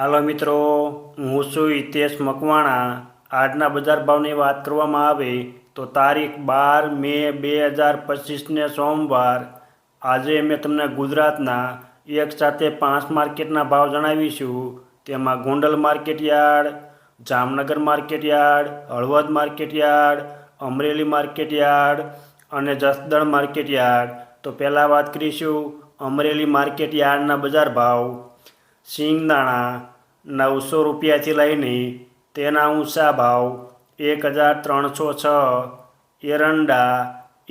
હાલો મિત્રો, હું છું હિતેશ મકવાણા. આજના બજાર ભાવની વાત કરવામાં આવે તો તારીખ બાર મે બે હજાર પચીસને સોમવાર. આજે મેં તમને ગુજરાતના એક સાથે પાંચ માર્કેટના ભાવ જણાવીશું તેમાં Gondal market yard, Jamnagar market yard, Halvad market yard Amreli market yard અને જસદણ માર્કેટયાર્ડ તો પહેલાં વાત કરીશું અમરેલી માર્કેટ યાર્ડના બજાર ભાવ. સિંગદાણા નવસો રૂપિયાથી લઈને તેના ઊંચા ભાવ એક હજાર ત્રણસો છ, એરંડા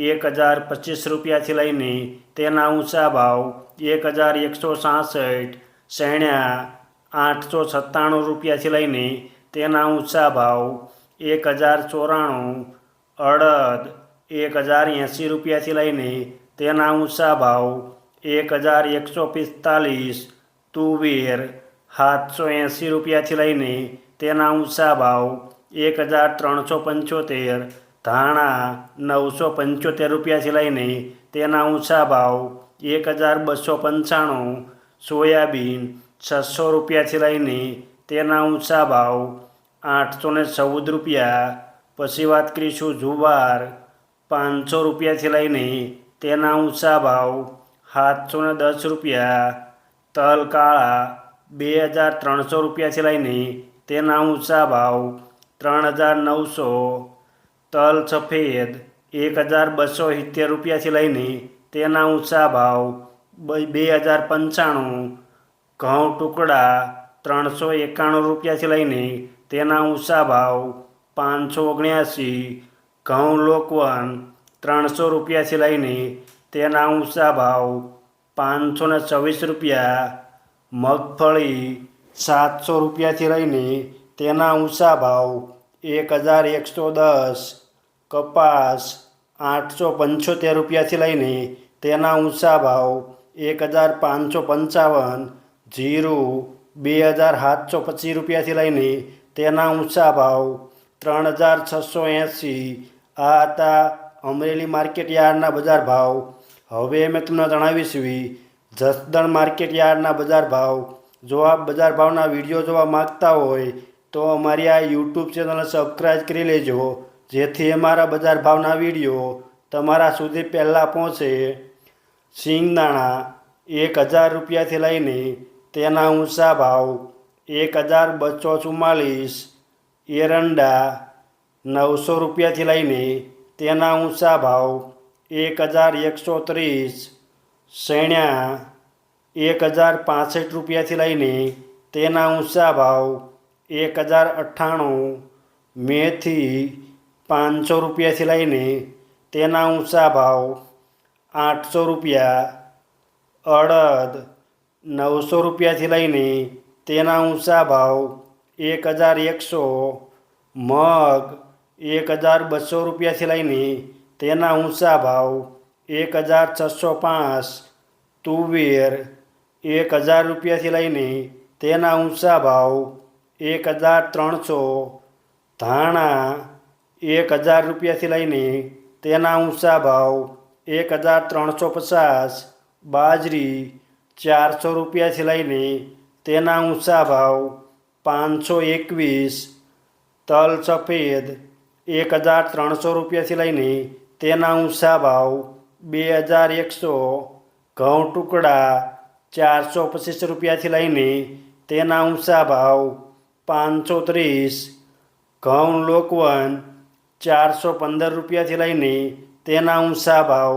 એક હજાર પચીસ રૂપિયાથી લઈને તેના ઊંચા ભાવ એક હજાર એકસો સાસઠ, શેણ્યા આઠસો સત્તાણું રૂપિયાથી લઈને તેના ઊંચા ભાવ એક હજાર ચોરાણું, અડદ એક હજાર એંસી રૂપિયાથી લઈને તેના ઊંચા ભાવ એક હજાર એકસો પિસ્તાલીસ તુવેર સાતસો એંસી રૂપિયાથી લઈને તેના ઊંચા ભાવ એક હજાર ત્રણસો પંચોતેર, ધાણા નવસો પંચોતેર રૂપિયાથી લઈને તેના ઊંચા ભાવ એક હજાર બસો પંચાણું, સોયાબીન છસો રૂપિયાથી લઈને તેના ઊંચા ભાવ આઠસો ને ચૌદ રૂપિયા. પછી વાત કરીશું જુવાર પાંચસો રૂપિયાથી લઈને તેના ઊંચા ભાવ સાતસો ને દસ રૂપિયા. તલ કાળા બે હજાર ત્રણસો રૂપિયાથી લઈને તેના ઊંચા ભાવ ત્રણ હજાર નવસો, તલ સફેદ એક હજાર બસો સિત્તેર રૂપિયાથી લઈને તેના ઊંચા ભાવ બ- હજાર પંચાણું, ઘઉં ટુકડા ત્રણસો એકાણું રૂપિયાથી લઈને તેના ઊંચા ભાવ પાંચસો ઓગણ્યાસી, ઘઉં લોકવન ત્રણસો રૂપિયાથી લઈને તેના ઊંચા ભાવ પાંચસો ને ચોવીસ રૂપિયા, મગફળી સાતસો રૂપિયાથી લઈને તેના ઊંચા ભાવ એક હજાર એકસો દસ, કપાસ આઠસો પંચોતેર રૂપિયાથી લઈને તેના ઊંચા ભાવ એક હજાર પાંચસો પંચાવન, જીરું બે હજાર સાતસો પચીસ રૂપિયાથી લઈને તેના ઊંચા ભાવ ત્રણ હજાર છસો એંસી. આ હતા અમરેલી માર્કેટ યાર્ડના બજાર ભાવ હવે મેં તમને જણાવીશું જસદણ માર્કેટ યાર્ડના બજાર ભાવ. જો આપ બજાર ભાવના વીડિયો જોવા માગતા હોય, તો અમારી આ યુટ્યુબ ચેનલને સબસ્ક્રાઈબ કરી લેજો, જેથી અમારા બજાર ભાવના વીડિયો તમારા સુધી પહેલાં પહોંચે. સિંગદાણા એક હજાર રૂપિયાથી લઈને તેના ઊંચા ભાવ એક હજાર બસો ચુમ્માલીસ, એરંડા નવસો રૂપિયાથી લઈને તેના ઊંચા ભાવ એક હજાર એકસો ત્રીસ શેણ્યા એક હજાર પાસઠ રૂપિયાથી લઈને તેના ઊંચા ભાવ એક હજાર અઠ્ઠાણું મેથી પાંચસો રૂપિયાથી લઈને તેના ઊંચા ભાવ આઠસો રૂપિયા, અડદ નવસો રૂપિયાથી લઈને તેના ઊંચા ભાવ એક હજાર એકસો, મગ એક હજાર બસો રૂપિયાથી લઈને તેના ઊંચા ભાવ એક હજાર છસો પાંચ, તુવેર એક હજાર રૂપિયાથી લઈને તેના ઊંચા ભાવ એક હજાર ત્રણસો, ધાણા એક હજાર રૂપિયાથી લઈને તેના ઊંચા ભાવ એક હજાર ત્રણસો પચાસ, બાજરી ચારસો રૂપિયાથી લઈને તેના ઊંચા ભાવ પાંચસો એકવીસ, તલ સફેદ એક હજાર ત્રણસો રૂપિયાથી લઈને તેના ઊંચા ભાવ બે હજાર એકસો ઘઉં ટુકડા ચારસો પચીસ રૂપિયાથી લઈને તેના ઊંચા ભાવ પાંચસો ત્રીસ, ઘઉં લોકવન ચારસો પંદર રૂપિયાથી લઈને તેના ઊંચા ભાવ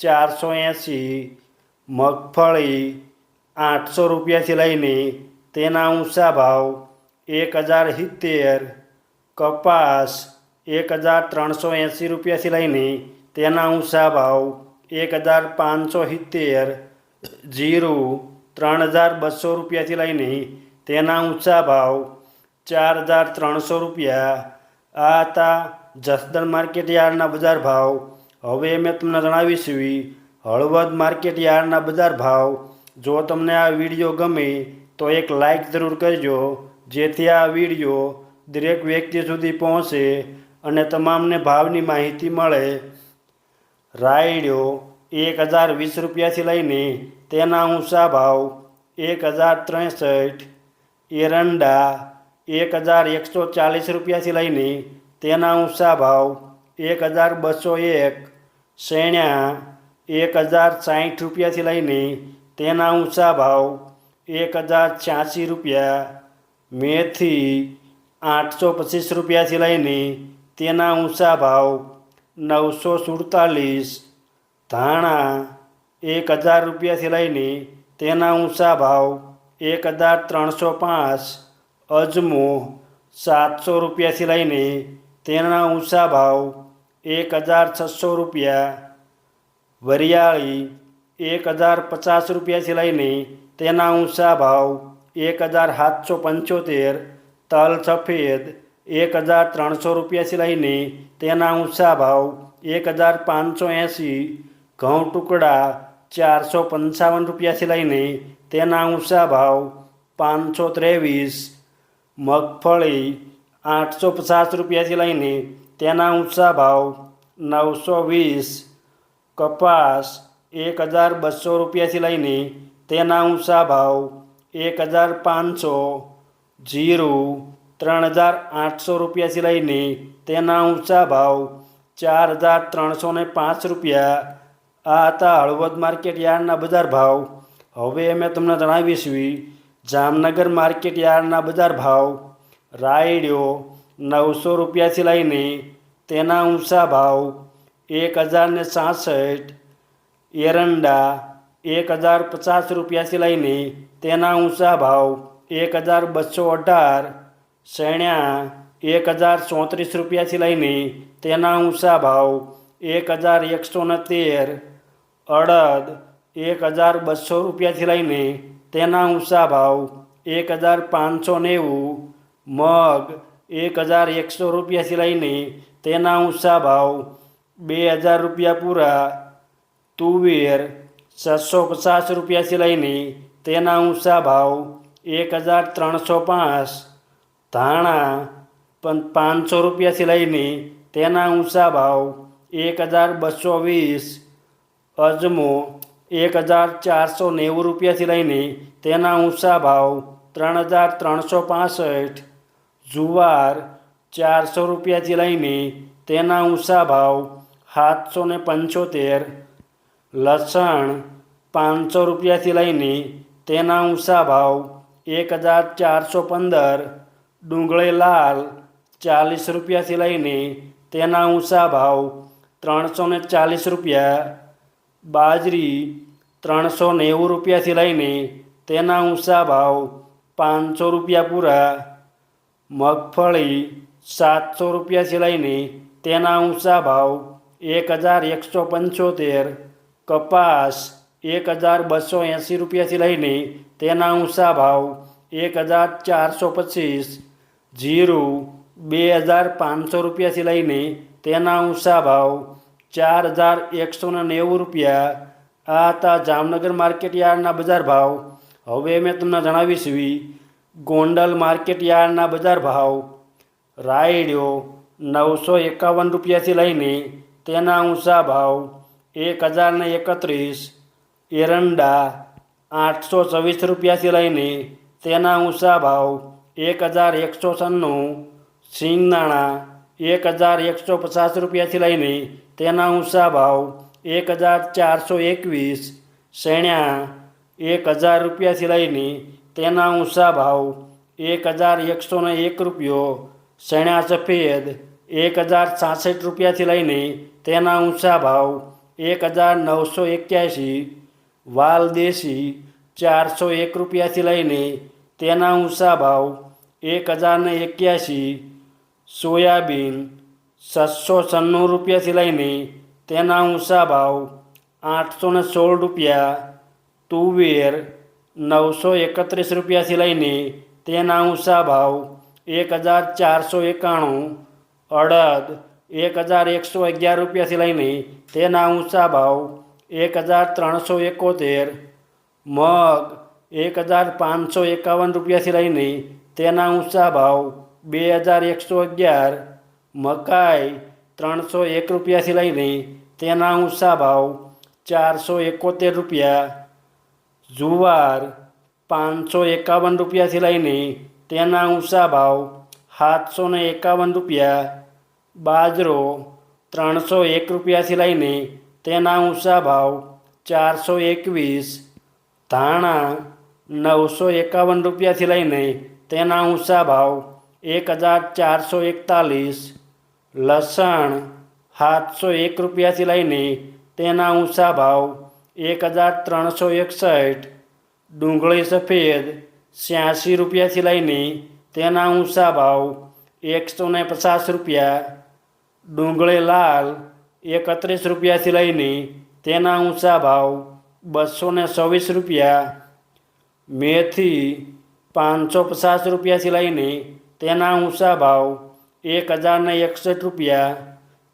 ચારસો એંસી, મગફળી આઠસો રૂપિયાથી લઈને તેના ઊંચા ભાવ એક હજાર સિત્તેર, કપાસ એક હજાર ત્રણસો એંસી રૂપિયાથી લઈને તેના ઊંચા ભાવ એક હજાર પાંચસો સિત્તેર, જીરું ત્રણ હજાર બસો રૂપિયાથી લઈને તેના ઊંચા ભાવ ચાર હજાર ત્રણસો રૂપિયા. આ હતા જસદણ માર્કેટ યાર્ડના બજાર ભાવ. હવે મેં તમને જણાવીશું હળવદ માર્કેટ યાર્ડના બજાર ભાવ. જો તમને આ વીડિયો ગમે તો એક લાઈક જરૂર કરજો, જેથી આ વીડિયો દરેક વ્યક્તિ સુધી પહોંચે. અને તમામને ભાવની માહિતી મળે રાયડો એક હજાર વીસ રૂપિયાથી લઈને તેના ઊંચા ભાવ એક હજાર ત્રેસઠ, એરંડા એક હજાર એકસો ચાલીસ રૂપિયાથી લઈને તેના ઊંચા ભાવ એક હજાર બસો એક, શેણ્યા એક હજાર સાઠ રૂપિયાથી લઈને તેના ઊંચા ભાવ એક હજાર છ્યાસી રૂપિયા, મેથી આઠસો પચીસ રૂપિયાથી લઈને તેના ઊંચા ભાવ નવસો સુડતાલીસ, ધાણા એક હજાર રૂપિયાથી લઈને તેના ઊંચા ભાવ એક હજાર ત્રણસો પાંચ, અજમો સાતસો રૂપિયાથી લઈને તેના ઊંચા ભાવ એક હજાર છસો રૂપિયા, વરિયાળી એક હજાર પચાસ રૂપિયાથી લઈને તેના ઊંચા ભાવ એક હજાર સાતસો પંચોતેર, તલ સફેદ એક હજાર ત્રણસો રૂપિયાથી લઈને તેના ઊંચા ભાવ એક હજાર પાંચસો એંસી, ઘઉં ટુકડા ચારસો પંચાવન રૂપિયાથી લઈને તેના ઊંચા ભાવ પાંચસો ત્રેવીસ, મગફળી આઠસો પચાસ રૂપિયાથી લઈને તેના ઊંચા ભાવ નવસો વીસ, કપાસ એક હજાર બસો રૂપિયાથી લઈને તેના ઊંચા ભાવ એક હજાર પાંચસો, જીરું ત્રણ હજાર આઠસો રૂપિયાથી લઈને તેના ઊંચા ભાવ ચાર હજાર ત્રણસો ને પાંચ રૂપિયા. આ હતા હળવદ માર્કેટ યાર્ડના બજાર ભાવ. હવે અમે તમને જણાવીશું જામનગર માર્કેટ યાર્ડના બજાર ભાવ. રાયડ્યો નવસો રૂપિયાથી લઈને તેના ઊંચા ભાવ એક હજાર ને સાસઠ. એરંડા એક હજાર પચાસ રૂપિયાથી લઈને તેના ઊંચા ભાવ એક હજાર બસો અઢાર. શેણ્યા એક હજાર ચોત્રીસ રૂપિયાથી લઈને તેના ઊંચા ભાવ એક હજાર એકસો ને તેર અડદ એક હજાર બસો રૂપિયાથી લઈને તેના ઊંચા ભાવ એક હજાર પાંચસો નેવું મગ એક હજાર એકસો રૂપિયાથી લઈને તેના ઊંચા ભાવ બે હજાર રૂપિયા પૂરા, તુવેર છસો પચાસ રૂપિયાથી લઈને તેના ઊંચા ભાવ એક હજાર ત્રણસો પાંચ ધાણા પાંચસો રૂપિયાથી લઈને તેના ઊંચા ભાવ એક હજાર બસો વીસ, અજમો એક હજાર ચારસો નેવું રૂપિયાથી લઈને તેના ઊંચા ભાવ ત્રણ હજાર ત્રણસો પાસઠ, જુવાર ચારસો રૂપિયાથી લઈને તેના ઊંચા ભાવ સાતસો ને પંચોતેર, લસણ પાંચસો રૂપિયાથી લઈને તેના ઊંચા ભાવ એક હજાર ચારસો પંદર ડુંગળી લાલ ચાલીસ રૂપિયાથી લઈને તેના ઊંચા ભાવ ત્રણસો ને ચાલીસ રૂપિયા, બાજરી ત્રણસો નેવું રૂપિયાથી લઈને તેના ઊંચા ભાવ પાંચસો રૂપિયા પૂરા, મગફળી સાતસો રૂપિયાથી લઈને તેના ઊંચા ભાવ એક હજાર એકસો પંચોતેર, કપાસ એક હજાર બસો એંસી રૂપિયાથી લઈને તેના ઊંચા ભાવ એક હજાર ચારસો પચીસ જીરું બે હજાર પાંચસો રૂપિયાથી લઈને તેના ઊંચા ભાવ ચાર હજાર એકસો ને નેવું રૂપિયા આ હતા જામનગર માર્કેટ યાર્ડના બજાર ભાવ હવે મેં તમને જણાવીશ ગોંડલ માર્કેટ યાર્ડના બજાર ભાવ રાયડ્યો નવસો એકાવન રૂપિયાથી લઈને તેના ઊંચા ભાવ એક હજાર ને એકત્રીસ એરંડા આઠસો છવ્વીસ રૂપિયાથી લઈને તેના ઊંચા ભાવ એક હજાર એકસો છન્નું, સિંગદાણા એક હજાર એકસો પચાસ રૂપિયાથી લઈને તેના ઊંચા ભાવ એક હજાર ચારસો એકવીસ, શેણ્યા એક હજાર રૂપિયાથી લઈને તેના ઊંચા ભાવ એક હજાર એકસો ને એક રૂપિયો, શેણ્યા સફેદ એક હજાર છાસઠ રૂપિયાથી લઈને તેના ઊંચા ભાવ એક હજાર નવસો એક્યાસી વાલ દેશી ચારસો એક રૂપિયાથી લઈને તેના ઊંચા ભાવ એક હજારને એક્યાસી સોયાબીન છસો છન્નું રૂપિયાથી લઈને તેના ઊંચા ભાવ આઠસો ને સોળ રૂપિયા, તુવેર નવસો એકત્રીસ રૂપિયાથી લઈને તેના ઊંચા ભાવ એક હજાર ચારસો એકાણું, અડદ એક હજાર એકસો અગિયાર રૂપિયાથી લઈને તેના ઊંચા ભાવ એક હજાર ત્રણસો એકોતેર, મગ એક હજાર પાંચસો એકાવન રૂપિયાથી લઈને તેના ઊંચા ભાવ બે હજાર એકસો અગિયાર, મકાઈ ત્રણસો એક રૂપિયાથી લઈને તેના ઊંચા ભાવ ચારસો એકોતેર રૂપિયા, જુવાર પાંચસો એકાવન રૂપિયાથી લઈને તેના ઊંચા ભાવ સાતસો ને એકાવન રૂપિયા, બાજરો ત્રણસો એક રૂપિયાથી લઈને તેના ઊંચા ભાવ ચારસો એકવીસ, ધાણા નવસો એકાવન રૂપિયાથી લઈને તેના ઊંચા ભાવ એક હજાર ચારસો એકતાલીસ, લસણ સાતસો એક રૂપિયાથી લઈને તેના ઊંચા ભાવ એક હજાર ત્રણસો એકસઠ, ડુંગળી સફેદ છ્યાસી રૂપિયાથી લઈને તેના ઊંચા ભાવ એકસો ને પચાસ રૂપિયા, ડુંગળી લાલ એકત્રીસ રૂપિયાથી લઈને તેના ઊંચા ભાવ બસો ને છવ્વીસ રૂપિયા, મેથી પાંચસો પચાસ રૂપિયાથી લઈને તેના ઊંચા ભાવ એક હજારને એકસઠ રૂપિયા,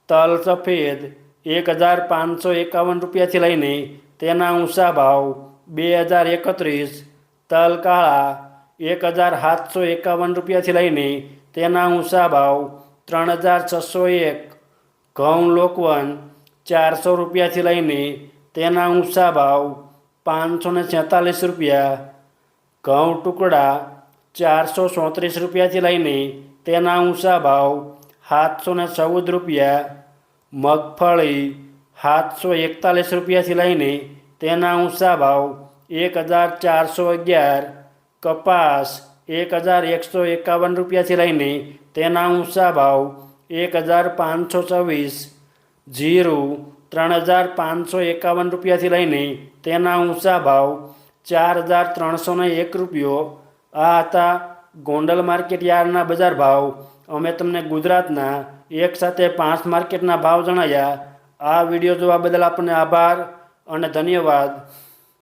તલ સફેદ એક હજાર પાંચસો એકાવન રૂપિયાથી લઈને તેના ઊંચા ભાવ બે હજાર એકત્રીસ, તલ કાળા એક હજાર સાતસો એકાવન રૂપિયાથી લઈને તેના ઊંચા ભાવ ત્રણ હજાર છસો એક, ઘઉં લોકવન ચારસો રૂપિયાથી લઈને તેના ઊંચા ભાવ પાંચસો ને રૂપિયા ઘઉં ટુકડા ચારસો ચોત્રીસ રૂપિયાથી લઈને તેના ઊંચા ભાવ સાતસો ને ચૌદ રૂપિયા, મગફળી સાતસો એકતાલીસ રૂપિયાથી લઈને તેના ઊંચા ભાવ એક હજાર ચારસો અગિયાર, કપાસ એક હજાર એકસો એકાવન રૂપિયાથી લઈને તેના ઊંચા ભાવ એક હજાર પાંચસો છવ્વીસ, જીરું ત્રણ હજાર પાંચસો એકાવન રૂપિયાથી લઈને તેના ઊંચા ભાવ ચાર હજાર ત્રણસો ને એક રૂપિયો. આ હતા ગોંડલ માર્કેટ યાર્ડના બજાર ભાવ. અમે તમને ગુજરાતના એક સાથે પાંચ માર્કેટના ભાવ જણાવ્યા આ વીડિયો જોવા બદલ આપણને આભાર અને ધન્યવાદ.